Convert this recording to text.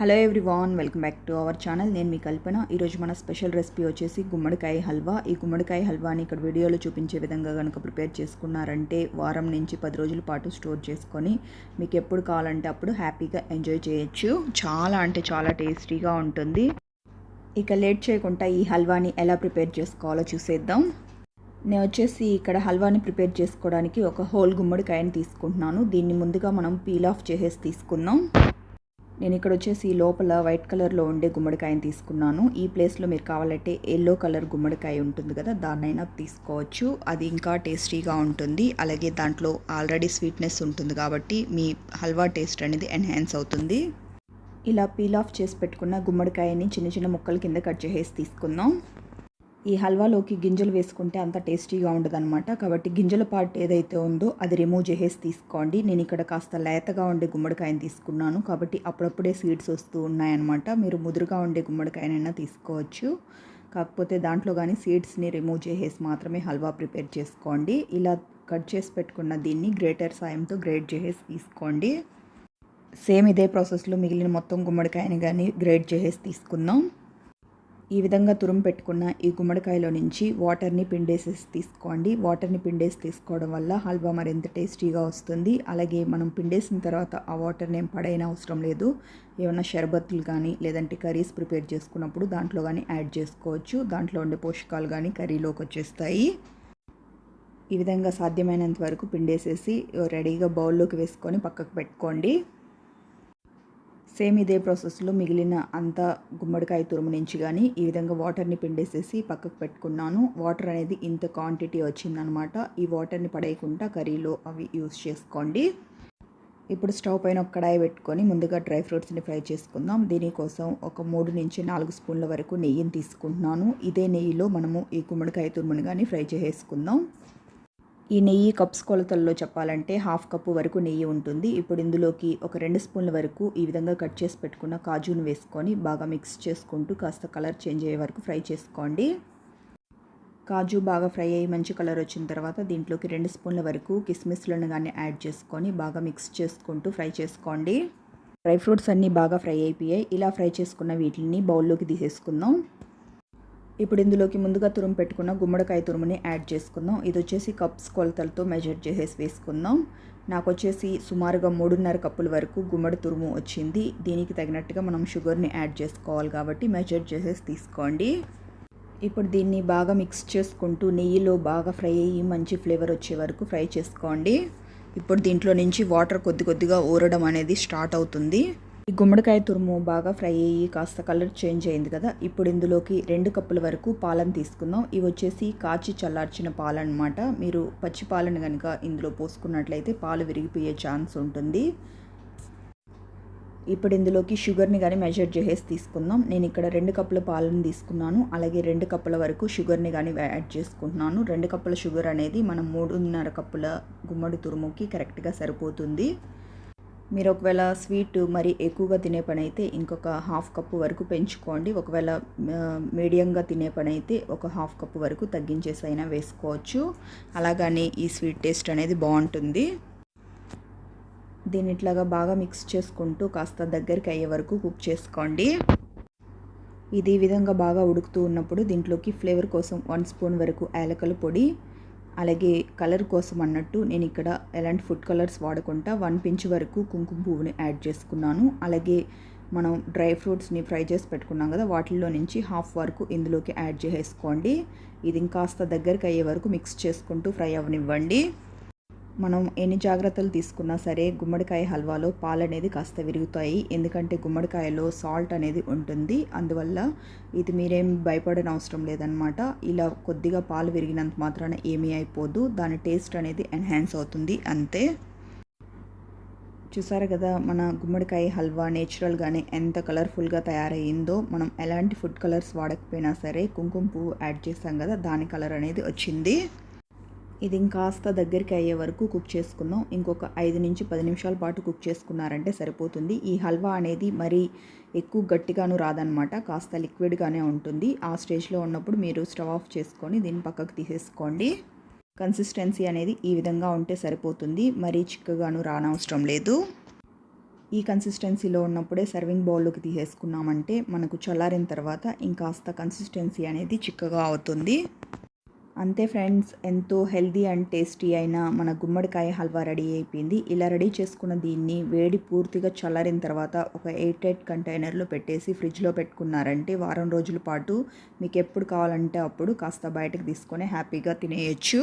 Hello everyone welcome back to our channel నేను మీ కల్పన. ఈరోజు మన స్పెషల్ రెసిపీ వచ్చేసి గుమ్మడికాయ హల్వా. ఈ గుమ్మడికాయ హల్వాని ఇక్కడ వీడియోలో చూపించే విధంగా కనుక ప్రిపేర్ చేసుకున్నారంటే వారం నుంచి పది రోజుల పాటు స్టోర్ చేసుకొని మీకు ఎప్పుడు కావాలంటే అప్పుడు హ్యాపీగా ఎంజాయ్ చేయొచ్చు. చాలా అంటే చాలా టేస్టీగా ఉంటుంది. ఇక లేట్ చేయకుండా ఈ హల్వాని ఎలా ప్రిపేర్ చేసుకోవాలో చూసేద్దాం. నేను వచ్చేసి ఇక్కడ హల్వాని ప్రిపేర్ చేసుకోవడానికి ఒక హోల్ గుమ్మడికాయని తీసుకుంటున్నాను. దీన్ని ముందుగా మనం పీల్ ఆఫ్ చేసేసి తీసుకుందాం. నేను ఇక్కడ వచ్చేసి లోపల వైట్ కలర్లో ఉండే గుమ్మడికాయని తీసుకున్నాను. ఈ ప్లేస్లో మీరు కావాలంటే ఎల్లో కలర్ గుమ్మడికాయ ఉంటుంది కదా దాన్నైనా తీసుకోవచ్చు. అది ఇంకా టేస్టీగా ఉంటుంది. అలాగే దాంట్లో ఆల్రెడీ స్వీట్నెస్ ఉంటుంది కాబట్టి మీ హల్వా టేస్ట్ అనేది ఎన్హాన్స్ అవుతుంది. ఇలా పీల్ ఆఫ్ చేసి పెట్టుకున్న గుమ్మడికాయని చిన్న చిన్న ముక్కల కింద కట్ చేసేసి తీసుకుందాం. ఈ హల్వాలోకి గింజలు వేసుకుంటే అంత టేస్టీగా ఉండదన్నమాట. కాబట్టి గింజల పార్ట్ ఏదైతే ఉందో అది రిమూవ్ చేసేసి తీసుకోండి. నేను ఇక్కడ కాస్త లేతగా ఉండే గుమ్మడికాయని తీసుకున్నాను. కాబట్టి అప్పుడప్పుడే సీడ్స్ వస్తూ ఉన్నాయన్నమాట. మీరు ముదురుగా ఉండే గుమ్మడికాయనైనా తీసుకోవచ్చు. కాకపోతే దాంట్లో కానీ సీడ్స్ని రిమూవ్ చేసేసి మాత్రమే హల్వా ప్రిపేర్ చేసుకోండి. ఇలా కట్ చేసి పెట్టుకున్న దీన్ని గ్రేటర్ సాయంతో గ్రేట్ చేసేసి తీసుకోండి. సేమ్ ఇదే ప్రాసెస్లో మిగిలిన మొత్తం గుమ్మడికాయని కానీ గ్రేట్ చేసేసి తీసుకుందాం. ఈ విధంగా తురుము పెట్టుకున్న ఈ గుమ్మడికాయలో నుంచి వాటర్ని పిండేసేసి తీసుకోండి. వాటర్ని పిండేసి తీసుకోవడం వల్ల హల్వా మరింత టేస్టీగా వస్తుంది. అలాగే మనం పిండేసిన తర్వాత ఆ వాటర్ని ఏం పడైన అవసరం లేదు. ఏమైనా షర్బత్లు కానీ లేదంటే కర్రీస్ ప్రిపేర్ చేసుకున్నప్పుడు దాంట్లో కానీ యాడ్ చేసుకోవచ్చు. దాంట్లో ఉండే పోషకాలు కానీ కర్రీలోకి వచ్చేస్తాయి. ఈ విధంగా సాధ్యమైనంత వరకు పిండేసేసి రెడీగా బౌల్లోకి వేసుకొని పక్కకు పెట్టుకోండి. సేమ్ ఇదే ప్రాసెస్లో మిగిలిన అంత గుమ్మడికాయ తురుము నుంచి కానీ ఈ విధంగా వాటర్ని పిండేసేసి పక్కకు పెట్టుకున్నాను. వాటర్ అనేది ఇంత క్వాంటిటీ వచ్చిందనమాట. ఈ వాటర్ని పడేయకుండా కర్రీలో అవి యూస్ చేసుకోండి. ఇప్పుడు స్టవ్ పైన ఒక కడాయి పెట్టుకొని ముందుగా డ్రై ఫ్రూట్స్ని ఫ్రై చేసుకుందాం. దీనికోసం ఒక మూడు నుంచి నాలుగు స్పూన్ల వరకు నెయ్యిని తీసుకుంటున్నాను. ఇదే నెయ్యిలో మనము ఈ గుమ్మడికాయ తురుముని కానీ ఫ్రై చేసేసుకుందాం. ఈ నెయ్యి కప్స్ కొలతల్లో చెప్పాలంటే హాఫ్ కప్పు వరకు నెయ్యి ఉంటుంది. ఇప్పుడు ఇందులోకి ఒక రెండు స్పూన్ల వరకు ఈ విధంగా కట్ చేసి పెట్టుకున్న కాజును వేసుకొని బాగా మిక్స్ చేసుకుంటూ కాస్త కలర్ చేంజ్ అయ్యే వరకు ఫ్రై చేసుకోండి. కాజు బాగా ఫ్రై అయ్యి మంచి కలర్ వచ్చిన తర్వాత దీంట్లోకి రెండు స్పూన్ల వరకు కిస్మిస్లను కానీ యాడ్ చేసుకొని బాగా మిక్స్ చేసుకుంటూ ఫ్రై చేసుకోండి. డ్రై ఫ్రూట్స్ అన్నీ బాగా ఫ్రై అయిపోయాయి. ఇలా ఫ్రై చేసుకున్న వీటిని బౌల్లోకి తీసేసుకుందాం. ఇప్పుడు ఇందులోకి ముందుగా తురుము పెట్టుకున్న గుమ్మడికాయ తురుముని యాడ్ చేసుకుందాం. ఇది వచ్చేసి కప్స్ కొలతలతో మెజర్ చేసేసి వేసుకుందాం. నాకు వచ్చేసి సుమారుగా మూడున్నర కప్పుల వరకు గుమ్మడి తురుము వచ్చింది. దీనికి తగినట్టుగా మనం షుగర్ని యాడ్ చేసుకోవాలి కాబట్టి మెజర్ చేసేసి తీసుకోండి. ఇప్పుడు దీన్ని బాగా మిక్స్ చేసుకుంటూ నెయ్యిలో బాగా ఫ్రై అయ్యి మంచి ఫ్లేవర్ వచ్చే వరకు ఫ్రై చేసుకోండి. ఇప్పుడు దీంట్లో నుంచి వాటర్ కొద్ది కొద్దిగా ఊరడం అనేది స్టార్ట్ అవుతుంది. ఈ గుమ్మడికాయ తురుము బాగా ఫ్రై అయ్యి కాస్త కలర్ చేంజ్ అయింది కదా ఇప్పుడు ఇందులోకి రెండు కప్పుల వరకు పాలను తీసుకుందాం. ఇవి వచ్చేసి కాచి చల్లార్చిన పాలు అనమాట మీరు పచ్చి పాలను కనుక ఇందులో పోసుకున్నట్లయితే పాలు విరిగిపోయే ఛాన్స్ ఉంటుంది. ఇప్పుడు ఇందులోకి షుగర్ని కానీ మెజర్ చేసేసి తీసుకుందాం. నేను ఇక్కడ రెండు కప్పుల పాలను తీసుకున్నాను. అలాగే రెండు కప్పుల వరకు షుగర్ని కానీ యాడ్ చేసుకుంటున్నాను. రెండు కప్పుల షుగర్ అనేది మనం మూడున్నర కప్పుల గుమ్మడి తురుముకి కరెక్ట్గా సరిపోతుంది. మీరు ఒకవేళ స్వీట్ మరి ఎక్కువగా తినే పని అయితే ఇంకొక హాఫ్ కప్పు వరకు పెంచుకోండి. ఒకవేళ మీడియంగా తినే పని అయితే ఒక హాఫ్ కప్పు వరకు తగ్గించేసి అయినా వేసుకోవచ్చు. అలాగని ఈ స్వీట్ టేస్ట్ అనేది బాగుంటుంది. దీన్ని ఇట్లాగా బాగా మిక్స్ చేసుకుంటూ కాస్త దగ్గరికి అయ్యే వరకు కుక్ చేసుకోండి. ఇది ఈ విధంగా బాగా ఉడుకుతూ ఉన్నప్పుడు దీంట్లోకి ఫ్లేవర్ కోసం వన్ స్పూన్ వరకు యాలకల పొడి అలాగే కలర్ కోసం అన్నట్టు నేను ఇక్కడ ఎలాంటి ఫుడ్ కలర్స్ వాడకుండా వన్ పించ్ వరకు కుంకుమ పువ్వుని యాడ్ చేసుకున్నాను. అలాగే మనం డ్రై ఫ్రూట్స్ని ఫ్రై చేసి పెట్టుకున్నాం కదా వాటిల్లో నుంచి హాఫ్ వరకు ఇందులోకి యాడ్ చేసేసుకోండి. ఇది ఇంకాస్త దగ్గరికి అయ్యే వరకు మిక్స్ చేసుకుంటూ ఫ్రై అవ్వనివ్వండి. మనం ఎన్ని జాగ్రత్తలు తీసుకున్నా సరే గుమ్మడికాయ హల్వాలో పాలు అనేది కాస్త విరుగుతాయి. ఎందుకంటే గుమ్మడికాయలో సాల్ట్ అనేది ఉంటుంది. అందువల్ల ఇది మీరేం భయపడని అవసరం లేదనమాట ఇలా కొద్దిగా పాలు విరిగినంత మాత్రాన ఏమీ అయిపోదు. దాని టేస్ట్ అనేది ఎన్హాన్స్ అవుతుంది. అంతే. చూసారు కదా మన గుమ్మడికాయ హల్వా నేచురల్గానే ఎంత కలర్ఫుల్గా తయారయ్యిందో. మనం ఎలాంటి ఫుడ్ కలర్స్ వాడకపోయినా సరే కుంకుమ పువ్వు యాడ్ చేస్తాం కదా దాని కలర్ అనేది వచ్చింది. ఇది ఇంకాస్త దగ్గరికి అయ్యే వరకు కుక్ చేసుకుందాం. ఇంకొక ఐదు నుంచి పది నిమిషాల పాటు కుక్ చేసుకున్నారంటే సరిపోతుంది. ఈ హల్వా అనేది మరీ ఎక్కువ గట్టిగాను రాదనమాట కాస్త లిక్విడ్గానే ఉంటుంది. ఆ స్టేజ్లో ఉన్నప్పుడు మీరు స్టవ్ ఆఫ్ చేసుకొని దీన్ని పక్కకు తీసేసుకోండి. కన్సిస్టెన్సీ అనేది ఈ విధంగా ఉంటే సరిపోతుంది. మరీ చిక్కగాను రానవసరం లేదు. ఈ కన్సిస్టెన్సీలో ఉన్నప్పుడే సర్వింగ్ బౌల్లోకి తీసేసుకున్నామంటే మనకు చల్లారిన తర్వాత ఇంకాస్త కన్సిస్టెన్సీ అనేది చిక్కగా అవుతుంది. అంతే ఫ్రెండ్స్ ఎంతో హెల్దీ అండ్ టేస్టీ అయిన మన గుమ్మడికాయ హల్వా రెడీ అయిపోయింది. ఇలా రెడీ చేసుకున్న దీన్ని వేడి పూర్తిగా చల్లారిన తర్వాత ఒక ఎయిట్ ఎయిట్ కంటైనర్లో పెట్టేసి ఫ్రిడ్జ్లో పెట్టుకున్నారంటే వారం రోజుల పాటు మీకు ఎప్పుడు కావాలంటే అప్పుడు కాస్త బయటకు తీసుకొని హ్యాపీగా తినేయచ్చు.